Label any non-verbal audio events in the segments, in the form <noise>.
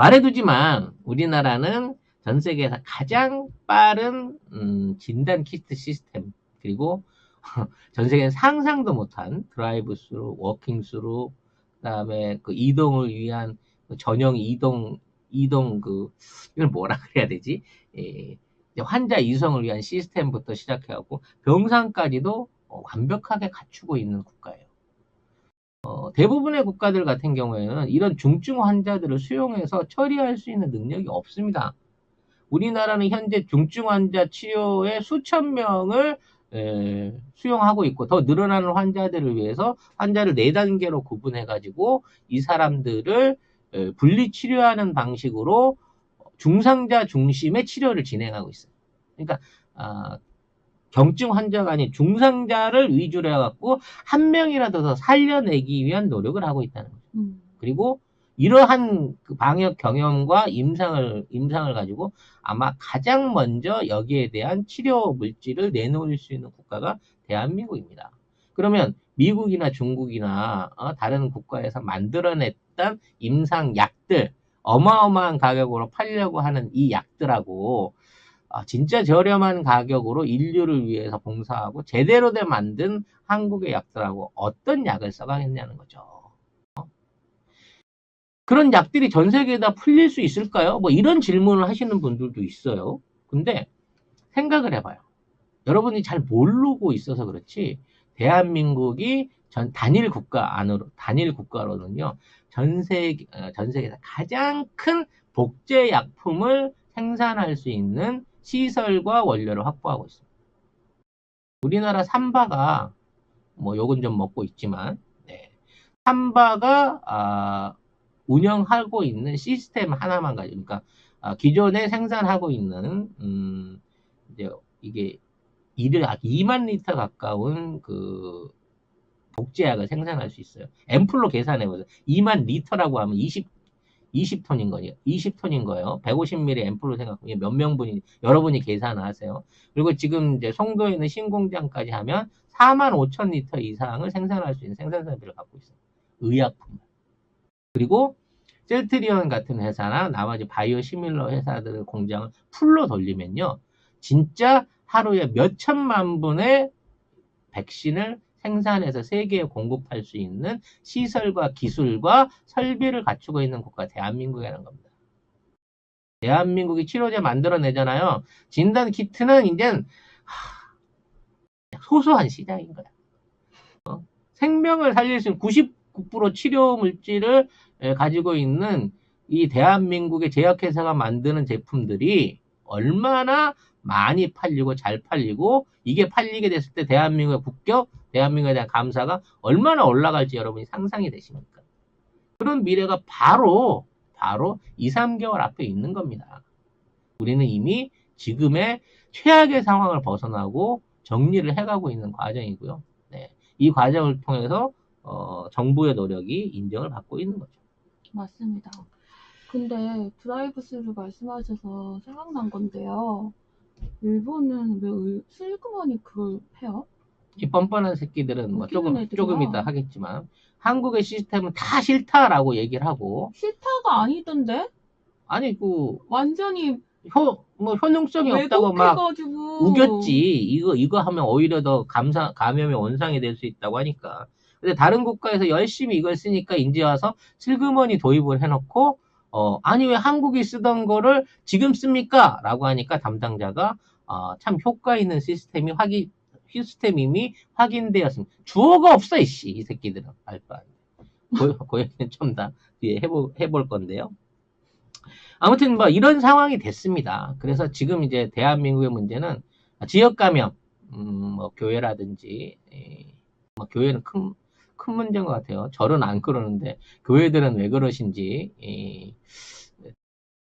말해두지만 우리나라는 전 세계에서 가장 빠른 음, 진단 키트 시스템 그리고 <laughs> 전 세계는 상상도 못한 드라이브 스루, 워킹 스루, 그다음에 그 이동을 위한 그 전용 이동 이동 그 이걸 뭐라 그래야 되지? 예, 환자 이송을 위한 시스템부터 시작해갖고 병상까지도 어, 완벽하게 갖추고 있는 국가예요. 어, 대부분의 국가들 같은 경우에는 이런 중증 환자들을 수용해서 처리할 수 있는 능력이 없습니다. 우리나라는 현재 중증 환자 치료에 수천 명을 에, 수용하고 있고 더 늘어나는 환자들을 위해서 환자를 네 단계로 구분해 가지고 이 사람들을 에, 분리 치료하는 방식으로 중상자 중심의 치료를 진행하고 있어요. 그러니까 아, 경증 환자가 아닌 중상자를 위주로 해갖고 한 명이라도 더 살려내기 위한 노력을 하고 있다는 거죠. 음. 그리고 이러한 그 방역 경험과 임상을 임상을 가지고 아마 가장 먼저 여기에 대한 치료 물질을 내놓을 수 있는 국가가 대한민국입니다. 그러면 미국이나 중국이나 어, 다른 국가에서 만들어냈던 임상 약들 어마어마한 가격으로 팔려고 하는 이 약들하고 아, 진짜 저렴한 가격으로 인류를 위해서 봉사하고 제대로 된 만든 한국의 약들하고 어떤 약을 써가겠냐는 거죠. 어? 그런 약들이 전 세계에 다 풀릴 수 있을까요? 뭐 이런 질문을 하시는 분들도 있어요. 근데 생각을 해봐요. 여러분이 잘 모르고 있어서 그렇지 대한민국이 전 단일 국가 안으로 단일 국가로는요 전 세계 어, 전 세계에서 가장 큰 복제 약품을 생산할 수 있는 시설과 원료를 확보하고 있습니다. 우리나라 삼바가 뭐 요건 좀 먹고 있지만 네. 삼바가 아, 운영하고 있는 시스템 하나만 가지고 그러니까 아, 기존에 생산하고 있는 음, 이제 이게 2만 리터 가까운 그 복제약을 생산할 수 있어요. 앰플로 계산해 보세요. 2만 리터라고 하면 20 20톤인 거예요. 20톤인 거예요. 150ml 앰플로 생각하면 몇 명분이 여러분이 계산하세요. 그리고 지금 이제 송도에 있는 신공장까지 하면 4만 5천 리터 이상을 생산할 수 있는 생산 설비를 갖고 있어요. 의약품. 그리고 셀트리온 같은 회사나 나머지 바이오 시밀러 회사들 공장을 풀로 돌리면요. 진짜 하루에 몇 천만 분의 백신을 생산해서 세계에 공급할 수 있는 시설과 기술과 설비를 갖추고 있는 국가 대한민국이라는 겁니다. 대한민국이 치료제 만들어내잖아요. 진단 키트는 이제 소소한 시장인 거야. 어? 생명을 살릴 수 있는 99% 치료 물질을 가지고 있는 이 대한민국의 제약회사가 만드는 제품들이 얼마나 많이 팔리고 잘 팔리고 이게 팔리게 됐을 때 대한민국의 국격, 대한민국에 대한 감사가 얼마나 올라갈지 여러분이 상상이 되십니까? 그런 미래가 바로 바로 2, 3개월 앞에 있는 겁니다. 우리는 이미 지금의 최악의 상황을 벗어나고 정리를 해가고 있는 과정이고요. 네. 이 과정을 통해서 어, 정부의 노력이 인정을 받고 있는 거죠. 맞습니다. 근데 드라이브 스루 말씀하셔서 생각난 건데요. 일본은 왜 의- 슬그머니 그걸 해요? 이 뻔뻔한 새끼들은 뭐 조금 애들이야. 조금 이따 하겠지만 한국의 시스템은 다 싫다라고 얘기를 하고 싫다가 아니던데? 아니 그 완전히 효, 뭐 효능성이 없다고 막 왜곡해가지고 우겼지. 이거 이거 하면 오히려 더 감사 감염의 원상이 될 수 있다고 하니까. 근데 다른 국가에서 열심히 이걸 쓰니까 이제 와서 슬그머니 도입을 해놓고 어 아니 왜 한국이 쓰던 거를 지금 씁니까? 라고 하니까 담당자가 어, 참 효과 있는 시스템이 확인 시스템임이 확인되었습니다. 주어가 없어 이씨 이 새끼들은 알바 <laughs> 좀더 뒤에 해볼 해볼 건데요. 아무튼 뭐 이런 상황이 됐습니다. 그래서 지금 이제 대한민국의 문제는 지역 감염, 음, 뭐 교회라든지 에, 뭐 교회는 큰, 큰 문제인 것 같아요. 절은 안 그러는데 교회들은 왜 그러신지 에,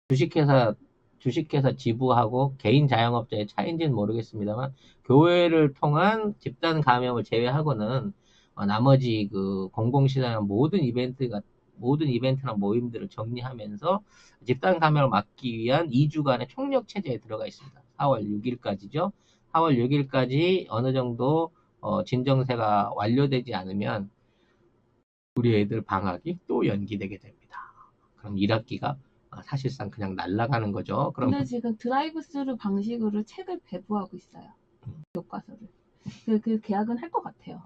주식회사 주식회사 지부하고 개인 자영업자의 차이인지는 모르겠습니다만 교회를 통한 집단 감염을 제외하고는 어, 나머지 그 공공시설이나 모든 이벤트가 모든 이벤트나 모임들을 정리하면서 집단 감염을 막기 위한 2주간의 총력 체제에 들어가 있습니다. 4월 6일까지죠. 4월 6일까지 어느 정도 어, 진정세가 완료되지 않으면 우리 애들 방학이 또 연기되게 됩니다. 그럼 1학기가 어, 사실상 그냥 날아가는 거죠. 그럼 근데 지금 드라이브 스루 방식으로 책을 배부하고 있어요. 교과서를. 그, 그 계약은 할 것 같아요.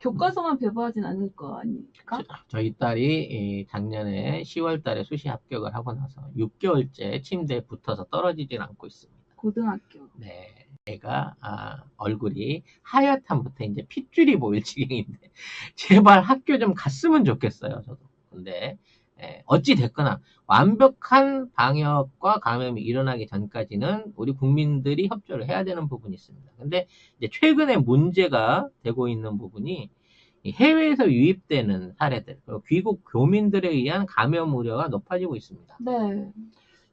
교과서만 배부하진 않을 거 아닙니까? 저희 딸이 이 작년에 10월 달에 수시 합격을 하고 나서 6개월째 침대에 붙어서 떨어지질 않고 있습니다. 고등학교. 네. 애가 아, 얼굴이 하얗다부터 이제 핏줄이 보일 <laughs> 지경인데 제발 학교 좀 갔으면 좋겠어요. 저도. 근데 예, 어찌 됐거나 완벽한 방역과 감염이 일어나기 전까지는 우리 국민들이 협조를 해야 되는 부분이 있습니다. 근데 이제 최근에 문제가 되고 있는 부분이 이 해외에서 유입되는 사례들, 그리고 귀국 교민들에 의한 감염 우려가 높아지고 있습니다. 네.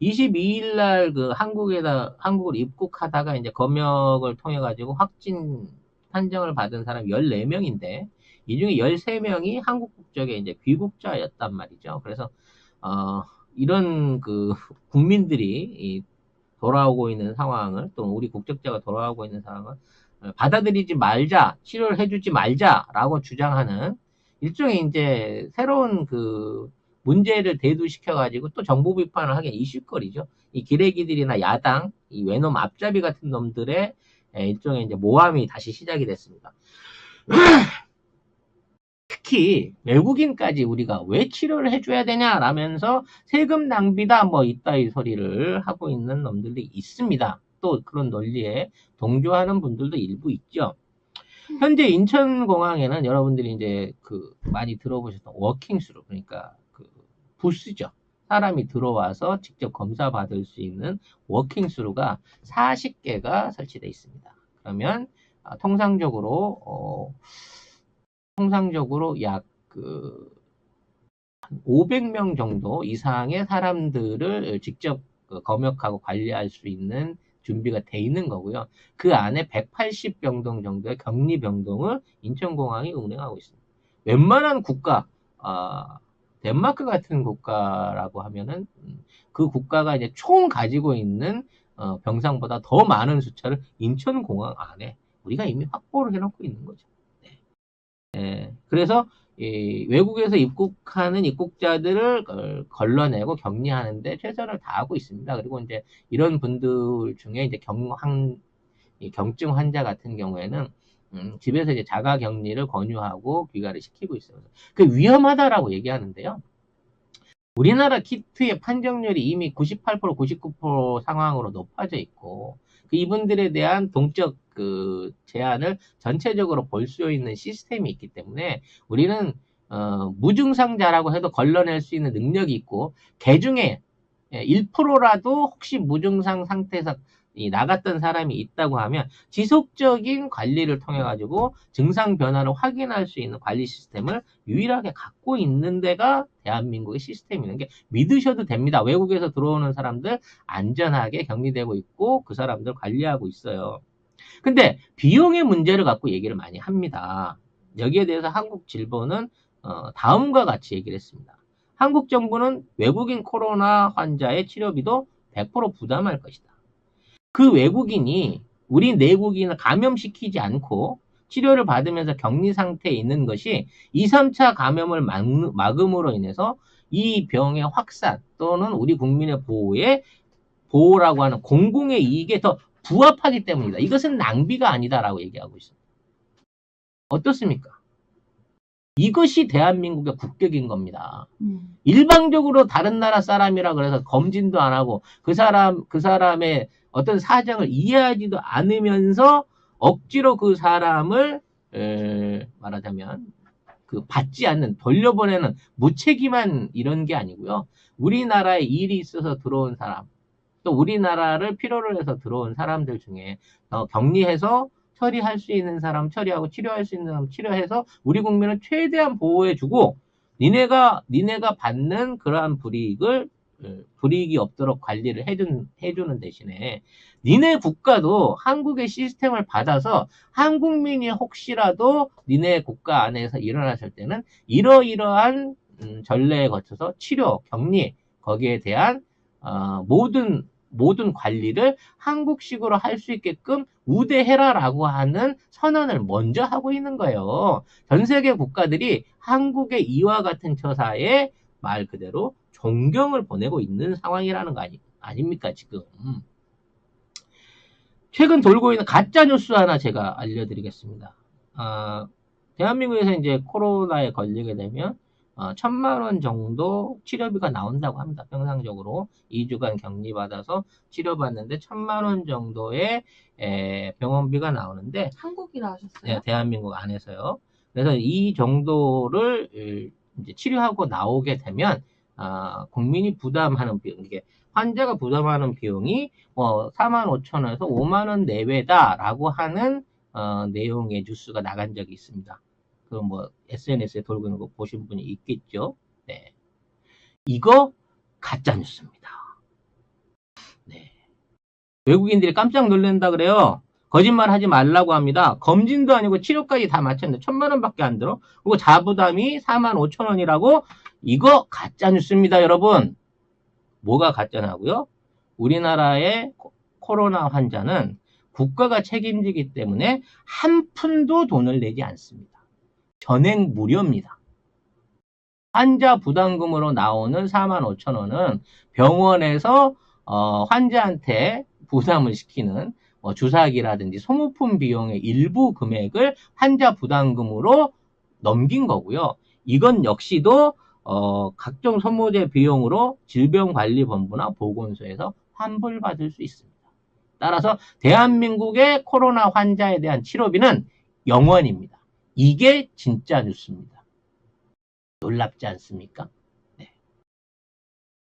22일 날 그 한국에다 한국을 입국하다가 이제 검역을 통해 가지고 확진 판정을 받은 사람 14명인데 이 중에 13명이 한국 국적의 이제 귀국자였단 말이죠. 그래서 어 이런 그 국민들이 이 돌아오고 있는 상황을 또 우리 국적자가 돌아오고 있는 상황을 어, 받아들이지 말자, 치료를 해주지 말자라고 주장하는 일종의 이제 새로운 그 문제를 대두시켜가지고 또 정부 비판을 하기 이슈거리죠. 이 기레기들이나 야당, 이 외놈 앞잡이 같은 놈들의 에, 일종의 이제 모함이 다시 시작이 됐습니다. 특히 외국인까지 우리가 왜 치료를 해줘야 되냐라면서 세금 낭비다 뭐 이따위 소리를 하고 있는 놈들이 있습니다. 또 그런 논리에 동조하는 분들도 일부 있죠. 현재 인천공항에는 여러분들이 이제 그 많이 들어보셨던 워킹스루 그러니까 그 부스죠. 사람이 들어와서 직접 검사 받을 수 있는 워킹스루가 40개가 설치되어 있습니다. 그러면 아, 통상적으로 어, 통상적으로 약그 500명 정도 이상의 사람들을 직접 그 검역하고 관리할 수 있는 준비가 돼 있는 거고요. 그 안에 180병동 정도의 격리 병동을 인천공항이 운행하고 있습니다. 웬만한 국가, 아, 덴마크 같은 국가라고 하면은 음, 그 국가가 이제 총 가지고 있는 어, 병상보다 더 많은 숫자를 인천공항 안에 우리가 이미 확보를 해놓고 있는 거죠. 네. 예, 그래서 이 외국에서 입국하는 입국자들을 걸- 걸러내고 격리하는데 최선을 다하고 있습니다. 그리고 이제 이런 분들 중에 이제 경황, 이 경증 환자 같은 경우에는 음, 집에서 이제 자가 격리를 권유하고 귀가를 시키고 있어요. 그 위험하다라고 얘기하는데요. 우리나라 키트의 판정률이 이미 98%, 99% 상황으로 높아져 있고 그 이분들에 대한 동적 그 제한을 전체적으로 볼 수 있는 시스템이 있기 때문에 우리는 어, 무증상자라고 해도 걸러낼 수 있는 능력이 있고 개 중에 1%라도 혹시 무증상 상태에서 이 나갔던 사람이 있다고 하면 지속적인 관리를 통해 가지고 증상 변화를 확인할 수 있는 관리 시스템을 유일하게 갖고 있는 데가 대한민국의 시스템이라는 게 믿으셔도 됩니다. 외국에서 들어오는 사람들 안전하게 격리되고 있고 그 사람들 관리하고 있어요. 근데 비용의 문제를 갖고 얘기를 많이 합니다. 여기에 대해서 한국 질보는 어, 다음과 같이 얘기를 했습니다. 한국 정부는 외국인 코로나 환자의 치료비도 100% 부담할 것이다. 그 외국인이 우리 내국인을 감염시키지 않고 치료를 받으면서 격리 상태에 있는 것이 2, 3차 감염을 막, 막음으로 인해서 이 병의 확산 또는 우리 국민의 보호에 보호라고 하는 공공의 이익에 더 부합하기 때문이다. 이것은 낭비가 아니다라고 얘기하고 있습니다. 어떻습니까? 이것이 대한민국의 국격인 겁니다. 음. 일방적으로 다른 나라 사람이라 그래서 검진도 안 하고 그 사람 그 사람의 어떤 사정을 이해하지도 않으면서 억지로 그 사람을 에, 말하자면 그 받지 않는 돌려보내는 무책임한 이런 게 아니고요. 우리나라에 일이 있어서 들어온 사람 또 우리나라를 필요로 해서 들어온 사람들 중에 어, 격리해서 처리할 수 있는 사람 처리하고 치료할 수 있는 사람 치료해서 우리 국민을 최대한 보호해주고 니네가 니네가 받는 그러한 불이익을 어, 불이익이 없도록 관리를 해준, 해주는 대신에 니네 국가도 한국의 시스템을 받아서 한국민이 혹시라도 니네 국가 안에서 일어났을 때는 이러이러한 음, 전례에 거쳐서 치료, 격리 거기에 대한 어, 모든 모든 관리를 한국식으로 할 수 있게끔 우대해라라고 하는 선언을 먼저 하고 있는 거예요. 전 세계 국가들이 한국의 이와 같은 처사에 말 그대로 존경을 보내고 있는 상황이라는 거 아니, 아닙니까, 지금. 최근 돌고 있는 가짜 뉴스 하나 제가 알려드리겠습니다. 아, 대한민국에서 이제 코로나에 걸리게 되면 어, 천만 원 정도 치료비가 나온다고 합니다. 평상적으로 2주간 격리 받아서 치료받는데 천만 원 정도의 에, 병원비가 나오는데 한국이라 하셨어요? 네, 대한민국 안에서요. 그래서 이 정도를 을, 이제 치료하고 나오게 되면 아, 국민이 부담하는 비용, 이게 환자가 부담하는 비용이 뭐 4만 5천 원에서 5만 원 내외다라고 하는 어, 내용의 뉴스가 나간 적이 있습니다. 그 뭐 SNS에 돌고 있는 거 보신 분이 있겠죠. 네. 이거 가짜 뉴스입니다. 네. 외국인들이 깜짝 놀란다 그래요. 거짓말 하지 말라고 합니다. 검진도 아니고 치료까지 다 마쳤는데 천만 원밖에 안 들어. 그리고 자부담이 4만 5천 원이라고 이거 가짜 뉴스입니다, 여러분. 뭐가 가짜냐고요? 우리나라의 코- 코로나 환자는 국가가 책임지기 때문에 한 푼도 돈을 내지 않습니다. 전액 무료입니다. 환자 부담금으로 나오는 4만 5천 원은 병원에서 어, 환자한테 부담을 시키는 뭐 주사기라든지 소모품 비용의 일부 금액을 환자 부담금으로 넘긴 거고요. 이건 역시도 어, 각종 소모제 비용으로 질병관리본부나 보건소에서 환불받을 수 있습니다. 따라서 대한민국의 코로나 환자에 대한 치료비는 0원입니다. 이게 진짜 뉴스입니다. 놀랍지 않습니까? 네.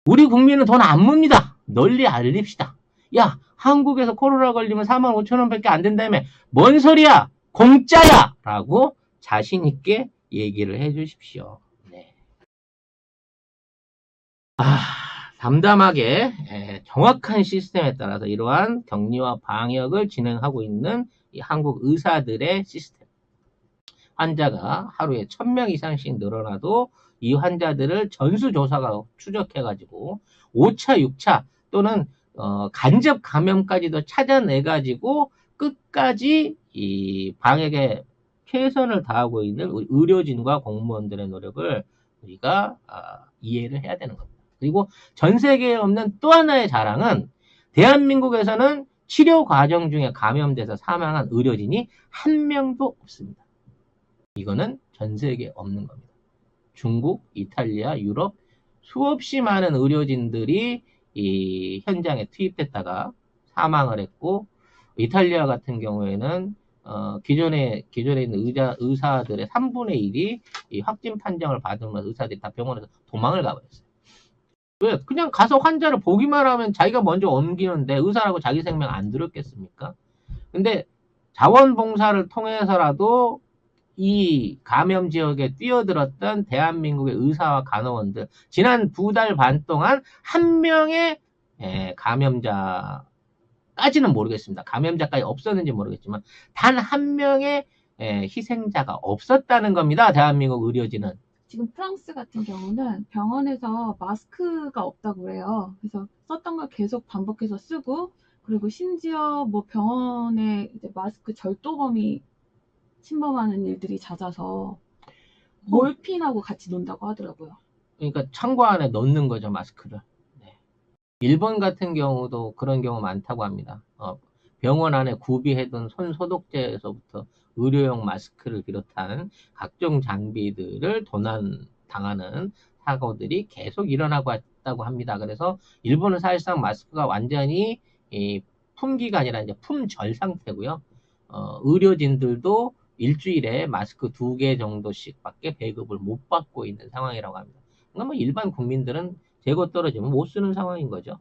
우리 국민은 돈 안 묻니다. 널리 알립시다. 야, 한국에서 코로나 걸리면 4만 5천 원밖에 안 된다며. 뭔 소리야? 공짜야! 라고 자신 있게 얘기를 해 주십시오. 네. 아, 담담하게 에, 정확한 시스템에 따라서 이러한 격리와 방역을 진행하고 있는 이 한국 의사들의 시스템. 환자가 하루에 1000명 이상씩 늘어나도 이 환자들을 전수조사가 추적해가지고 5차, 6차 또는 어, 간접 감염까지도 찾아내가지고 끝까지 이 방역에 최선을 다하고 있는 의료진과 공무원들의 노력을 우리가 아, 이해를 해야 되는 겁니다. 그리고 전 세계에 없는 또 하나의 자랑은 대한민국에서는 치료 과정 중에 감염돼서 사망한 의료진이 한 명도 없습니다. 이거는 전 세계에 없는 겁니다. 중국, 이탈리아, 유럽 수없이 많은 의료진들이 이 현장에 투입됐다가 사망을 했고 이탈리아 같은 경우에는 어, 기존에 기존에 있는 의자 의사들의 3분의 1이 이 확진 판정을 받으면 의사들이 다 병원에서 도망을 가버렸어요. 왜? 그냥 가서 환자를 보기만 하면 자기가 먼저 옮기는데 의사라고 자기 생명 안 들었겠습니까? 근데 자원봉사를 통해서라도 이 감염 지역에 뛰어들었던 대한민국의 의사와 간호원들 지난 두 달 반 동안 한 명의 에, 감염자까지는 모르겠습니다. 감염자까지 없었는지 모르겠지만 단 한 명의 에, 희생자가 없었다는 겁니다. 대한민국 의료진은 지금 프랑스 같은 경우는 병원에서 마스크가 없다고 그래요. 그래서 썼던 걸 계속 반복해서 쓰고 그리고 심지어 뭐 병원에 이제 마스크 절도범이 침범하는 일들이 잦아서 몰핀하고 같이 논다고 하더라고요. 그러니까 창고 안에 넣는 거죠 마스크를. 네. 일본 같은 경우도 그런 경우 많다고 합니다. 어, 병원 안에 구비해둔 손 소독제에서부터 의료용 마스크를 비롯한 각종 장비들을 도난 당하는 사고들이 계속 일어나고 있다고 합니다. 그래서 일본은 사실상 마스크가 완전히 이 품기가 아니라 이제 품절 상태고요. 어, 의료진들도 일주일에 마스크 두 개 정도씩밖에 배급을 못 받고 있는 상황이라고 합니다. 그러니까 뭐 일반 국민들은 재고 떨어지면 못 쓰는 상황인 거죠.